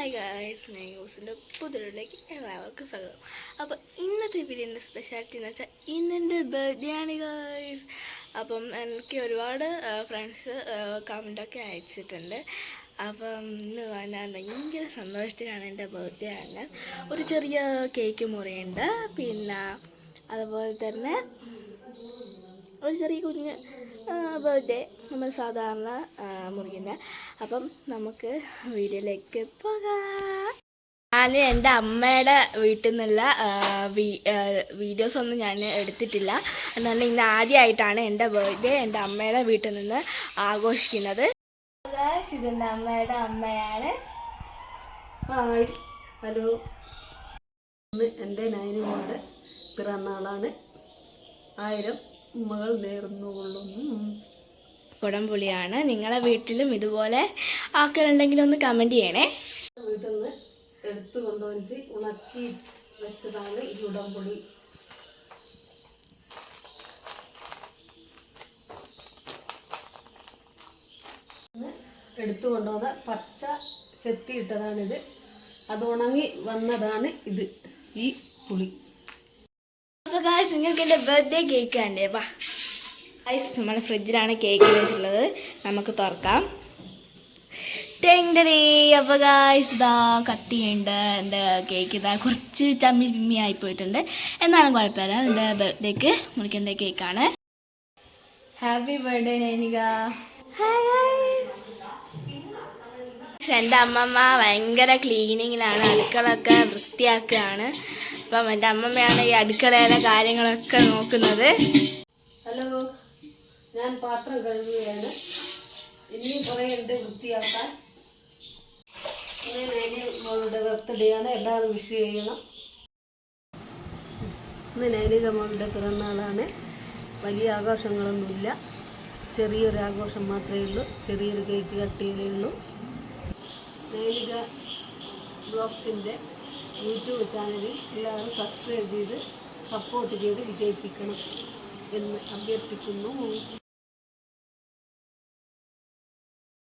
Hi guys ന്യൂസിന്റെ പുതിരിലേക്ക് എല്ലാവർക്കും സ്വാഗതം. അപ്പോൾ ഇന്നത്തെ വീഡിയോന്റെ സ്പെഷ്യാലിറ്റി എന്ന് വെച്ചാൽ ഇന്നെന്റെ ബർത്ത്ഡേ ആണ് ഗായ്സ് അപ്പം എനിക്ക് ഒരുപാട് ഫ്രണ്ട്സ് കമന്റൊക്കെ അയച്ചിട്ടുണ്ട്. അപ്പം ഇന്ന് ഞാൻ ഭയങ്കര സന്തോഷത്തിലാണ് എന്റെ ബർത്ത്ഡേ ആണ്. ഒരു ചെറിയ കേക്ക് മുറിയുണ്ട്. പിന്നെ അതുപോലെ തന്നെ ഒരു ചെറിയ കുഞ്ഞ്. ബർത്ത്ഡേ നമ്മൾ സാധാരണ മുറിക്കുന്നത് അപ്പം നമുക്ക് വീഡിയോയിലേക്ക് പോകാം. ഞാൻ എന്റെ അമ്മയുടെ വീട്ടിൽ നിന്നുള്ള വീഡിയോസ് ഒന്നും ഞാൻ എടുത്തിട്ടില്ല. എന്നാൽ ഇന്ന് ആദ്യമായിട്ടാണ് എന്റെ ബർത്ത്ഡേ എന്റെ അമ്മയുടെ വീട്ടിൽ നിന്ന് ആഘോഷിക്കുന്നത്. ഇതെന്റെ അമ്മയുടെ അമ്മയാണ്. ഹലോ ഇന്ന് എന്റെ നൈനുമോളുടെ പിറന്നാളാണ്. ആയിരം ഉമ്മകൾ നേർന്നുകൊള്ളുന്നു. കുടംപുളിയാണ്. നിങ്ങളെ വീട്ടിലും ഇതുപോലെ ആക്കലുണ്ടെങ്കിൽ ഒന്ന് കമന്റ് ചെയ്യണേ. വീട്ടിൽ നിന്ന് എടുത്തു കൊണ്ടുവന്നിട്ട് ഉണക്കി വെച്ചതാണ് ഈ ഇന്ന് എടുത്തു കൊണ്ടുവന്ന പച്ച ചെത്തിയിട്ടതാണിത് അത് ഉണങ്ങി വന്നതാണ് ഇത് ഈ പുളി. അപ്പോൾ ഗായ്സ് നിങ്ങൾക്ക് എന്റെ ബർത്ത്ഡേ കേക്ക് കണ്ടേ വാ. ഗായ്സ് നമ്മുടെ ഫ്രിഡ്ജിലാണ് കേക്ക് വെച്ചിട്ടുള്ളത്. നമുക്ക് തുറക്കാം. ടെങ്കടേ അപ്പോൾ ഗായ്സ് ഇതാ കത്തിയുണ്ട് എന്റെ കേക്ക് ഇതാ കുറച്ച് ചമ്മി പിമ്മി ആയി പോയിട്ടുണ്ട്. എന്നാലും കുഴപ്പമില്ല. എന്റെ ബർത്ത്ഡേക്ക് മുറിക്കേണ്ട കേക്കാണ് ഹാപ്പി ബർത്ത്ഡേ നൈനിക. എന്റെ അമ്മമ്മ ഭയങ്കര ക്ലീനിങ്ങിലാണ് അടുക്കളൊക്കെ വൃത്തിയാക്കുകയാണ്. അപ്പം എന്റെ അമ്മമ്മയാണ് ഈ അടുക്കളയിലെ കാര്യങ്ങളൊക്കെ നോക്കുന്നത്. ഹലോ ഞാൻ പാത്രം കഴുകുകയാണ്. ഇനിയും കുറേ ഉണ്ട് വൃത്തിയാക്കാൻ. മോളുടെ ബർത്ത്ഡേയാണ് എല്ലാവരും വിഷ് ചെയ്യണം. ഇന്ന് നൈനിക മോളുടെ പിറന്നാളാണ്. വലിയ ആഘോഷങ്ങളൊന്നുമില്ല. ചെറിയൊരു ആഘോഷം മാത്രമേ ഉള്ളൂ. ചെറിയൊരു കേക്ക് കട്ടിയിലേ ഉള്ളൂ. നൈനിക ബ്ലോഗ്സിന്റെ യൂട്യൂബ് ചാനലിൽ എല്ലാവരും സബ്സ്ക്രൈബ് ചെയ്ത് സപ്പോർട്ട് ചെയ്ത് വിജയിപ്പിക്കണം എന്ന് അഭ്യർത്ഥിക്കുന്നു.